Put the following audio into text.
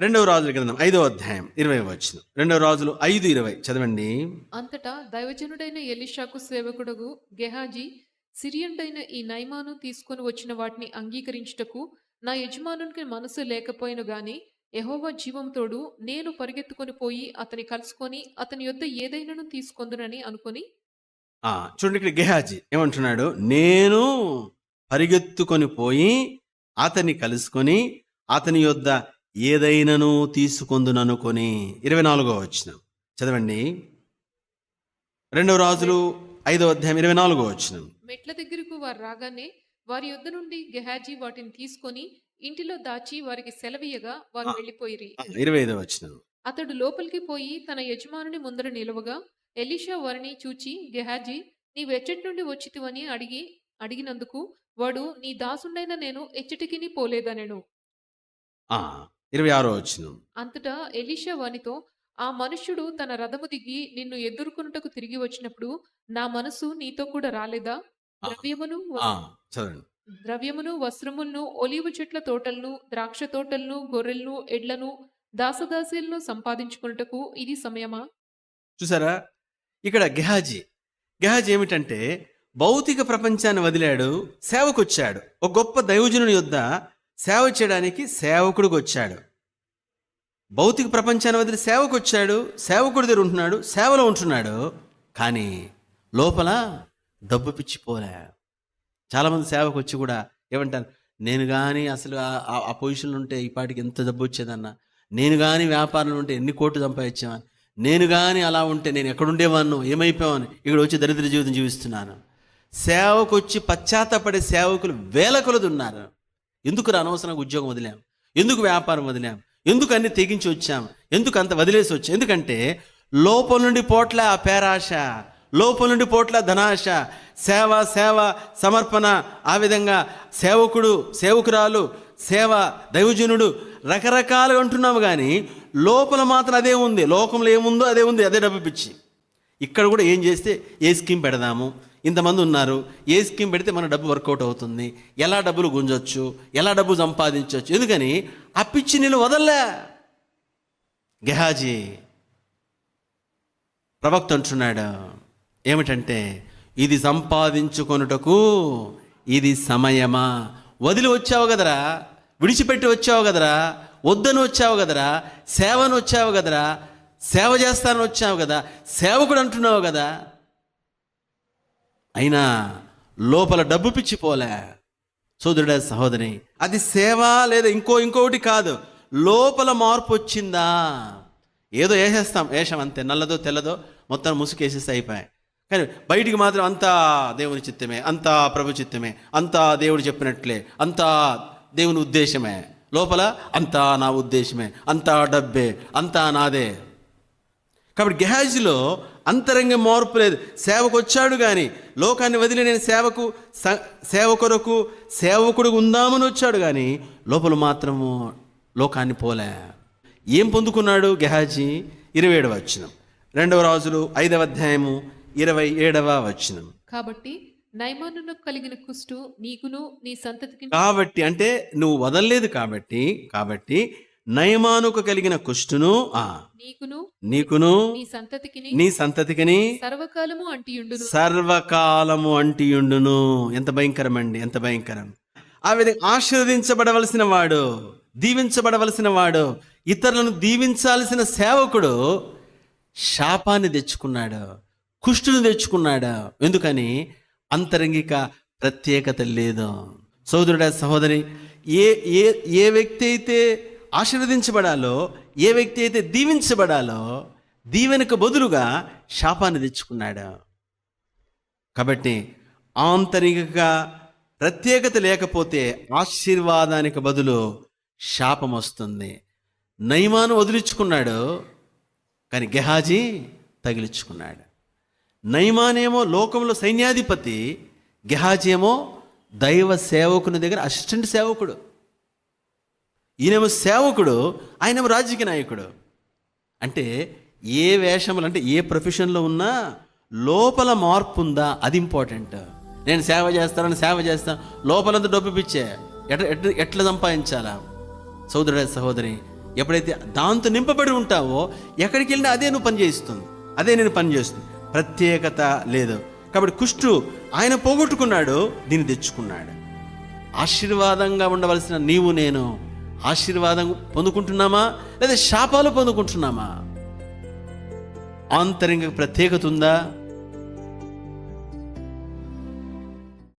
రెండవ రాజుల గ్రంథం ఐదవ అధ్యాయం ఇరవై వచ్చిన రెండవ రాజులు ఐదు ఇరవై. చదవండి. అంతటా దైవజనుడైన ఎలిషాకు సేవకుడగు గెహాజీ సిరియనుడైన ఈ నైమాను తీసుకొని వచ్చిన వాటిని అంగీకరించుటకు నా యజమానునికి మనసు లేకపోయిన గాని యెహోవా జీవం తోడు నేను పరిగెత్తుకొని పోయి అతని కలుసుకొని అతని యొద్ద ఏదైనాను తీసుకొందునని అనుకొని? ఆ, చూడండి ఇక్కడ గెహాజీ ఏమంటున్నాడు? నేను పరిగెత్తుకొని పోయి అతన్ని కలుసుకొని అతని యొద్ద ఏదైనాను తీసుకొందుననుకొని ఇరవై నాలుగో వచ్చిన చదవండి. రెండవ రాజులు ఐదవ అధ్యాయం ఇరవై నాలుగో వచ్చిన మెట్ల దగ్గరకు వారు రాగానే వారి యొద్ద నుండి గెహాజీ వాటిని తీసుకొని ఇంటిలో దాచి వారికి సెలవీయగా వారు వెళ్ళిపోయిరి. ఇరవై ఐదవ వచ్చిన అతడు లోపలికి పోయి తన యజమానుని ముందర నిలువగా ఎలీషా వారిని చూచి గెహాజీ నీవెచ్చటి నుండి వచ్చితివని అడిగి అడిగినందుకు వాడు నీ దాసుండైన నేను ఎచ్చటికిని పోలేదనెను. ఆ, ఇరవై ఆరో వచ్చిన అంతటా ఎలీషా వానితో ఆ మనుష్యుడు తన రథము దిగి నిన్ను ఎదుర్కొనుటకు తిరిగి వచ్చినప్పుడు నా మనసు నీతో కూడా రాలేదా. ద్రవ్యమును చదవండి. ద్రవ్యమును వస్త్రములను ఒలీవ చెట్ల తోటలను ద్రాక్ష తోటలను గొర్రెలను ఎడ్లను దాసదాసీలను సంపాదించుకున్నటకు ఇది సమయమా? చూసారా? ఇక్కడ గెహాజీ. గెహాజీ ఏమిటంటే భౌతిక ప్రపంచాన్ని వదిలాడు సేవకొచ్చాడు. ఒక గొప్ప దైవజనుని యొద్ద సేవ చేయడానికి సేవకుడికి వచ్చాడు భౌతిక ప్రపంచాన్ని వదిలి సేవకు వచ్చాడు సేవకుడి దగ్గర ఉంటున్నాడు సేవలో ఉంటున్నాడు. కానీ లోపల డబ్బు పిచ్చిపోలే చాలామంది సేవకు వచ్చి కూడా ఏమంటారు నేను కానీ అసలు ఆ- ఆ- పొజిషన్లో ఉంటే ఈ పాటికి ఎంత డబ్బు వచ్చేదన్నా నేను కానీ వ్యాపారంలో ఉంటే ఎన్ని కోట్లు సంపాదించామని నేను కానీ అలా ఉంటే నేను ఎక్కడుండేవాను ఏమైపోయాను ఇక్కడ వచ్చి దరిద్ర జీవితం జీవిస్తున్నాను. సేవకు వచ్చి పశ్చాత్తపడే సేవకులు వేల కొలది ఉన్నారు. ఎందుకు రా అనవసరంగా ఉద్యోగం వదిలాం? ఎందుకు వ్యాపారం వదిలాం? ఎందుకు అన్ని తెగించి వచ్చాం? ఎందుకు అంత వదిలేసి వచ్చాం? ఎందుకంటే లోపల నుండి పోట్ల ఆ పేరాశ లోపల నుండి పోట్ల ధనాశ సేవ సేవ సమర్పణ ఆ విధంగా సేవకుడు సేవకురాలు సేవ దైవజనుడు రకరకాలుగా అంటున్నాము కానీ లోపల మాత్రం అదే ఉంది. లోకంలో ఏముందో అదే ఉంది. అదే డబ్బు పిచ్చి. ఇక్కడ కూడా ఏం చేస్తే ఏ స్కీమ్ పెడదాము? ఇంతమంది ఉన్నారు ఏ స్కీమ్ పెడితే మన డబ్బు వర్కౌట్ అవుతుంది ఎలా డబ్బులు గుంజొచ్చు ఎలా డబ్బు సంపాదించవచ్చు ఎందుకని ఆ పిచ్చి నీళ్ళు వదల్లే? గెహాజీ ప్రవక్త అంటున్నాడు ఏమిటంటే ఇది సంపాదించుకొనుటకు ఇది సమయమా? వదిలి వచ్చావు కదరా? విడిచిపెట్టి వచ్చావు కదరా? వద్దని వచ్చావు కదరా? సేవను వచ్చావు కదరా? సేవ చేస్తానని వచ్చావు కదా? సేవకుడు అంటున్నావు కదా? అయినా లోపల డబ్బు పిచ్చిపోలే సోదరుడా సహోదరి అది సేవ లేదా ఇంకో ఇంకొకటి కాదు. లోపల మార్పు వచ్చిందా? ఏదో వేసేస్తాం. వేషం అంతే. నల్లదో తెల్లదో మొత్తం ముసుకేసేస్తే అయిపోయాయి. కానీ బయటికి మాత్రం అంతా దేవుని చిత్తమే అంతా ప్రభు చిత్తమే అంతా దేవుడు చెప్పినట్లే అంతా దేవుని ఉద్దేశమే. లోపల అంతా నా ఉద్దేశమే అంతా డబ్బే అంతా నాదే. కాబట్టి గెహాజీలో అంతరంగ మార్పు లేదు. సేవకు వచ్చాడు కానీ లోకాన్ని వదిలి నేను సేవకు సేవ కొరకు సేవకుడు ఉందామని వచ్చాడు కానీ లోపల మాత్రము లోకాన్ని పోలే. ఏం పొందుకున్నాడు గెహాజీ? ఇరవై ఏడవ వచ్చినం రెండవ రాజులు ఐదవ అధ్యాయము ఇరవై ఏడవ వచ్చినం కాబట్టి నైమానునకు కలిగిన కుష్టు నీకును నీ సంతతికి కాబట్టి అంటే నువ్వు వదలలేదు కాబట్టి కాబట్టి నయమానుకు కలిగిన కుష్టును ఆ నీకును నీకును నీ సంతతికి నీ సంతతికిని సర్వకాలము అంటియుండును. సర్వకాలము అంటియుండును. ఎంత భయంకరం అండి ఎంత భయంకరం. ఆ విధంగా ఆశీర్వదించబడవలసిన వాడు దీవించబడవలసిన వాడు ఇతరులను దీవించాల్సిన సేవకుడు శాపాన్ని తెచ్చుకున్నాడు కుష్టుని తెచ్చుకున్నాడు. ఎందుకని? అంతరంగిక ప్రత్యేకత లేదు. సోదరుడా సహోదరి ఏ ఏ ఏ వ్యక్తి అయితే ఆశీర్వదించబడాలో ఏ వ్యక్తి అయితే దీవించబడాలో దీవెనకు బదులుగా శాపాన్ని తెచ్చుకున్నాడు. కాబట్టి ఆంతరికంగా ప్రత్యేకత లేకపోతే ఆశీర్వాదానికి బదులు శాపం వస్తుంది. నయమాను వదిలించుకున్నాడు కానీ గెహాజీ తగిలించుకున్నాడు. నయమానేమో లోకంలో సైన్యాధిపతి గెహాజీ ఏమో దైవ సేవకుని దగ్గర అసిస్టెంట్ సేవకుడు. ఈయనేమో సేవకుడు ఆయనేమో రాజకీయ నాయకుడు. అంటే ఏ వేషములు అంటే ఏ ప్రొఫెషన్లో ఉన్నా లోపల మార్పు ఉందా అది ఇంపార్టెంట్. నేను సేవ చేస్తానని సేవ చేస్తాను లోపలంతా డబ్బు పిచ్చే. ఎట్లా ఎట్లా ఎట్లా సంపాదించాలా? సోదరుడ సహోదరి ఎప్పుడైతే దాంతో నింపబడి ఉంటావో ఎక్కడికి వెళ్ళినా అదే నువ్వు పనిచేస్తుంది అదే నేను పని చేస్తుంది. ప్రత్యేకత లేదు. కాబట్టి కుష్టు ఆయన పోగొట్టుకున్నాడు దీన్ని తెచ్చుకున్నాడు. ఆశీర్వాదంగా ఉండవలసిన నీవు నేను ఆశీర్వాదం పొందుకుంటున్నామా? లేదా శాపాలు పొందుకుంటున్నామా? ఆంతరింగ ప్రత్యేకత ఉందా?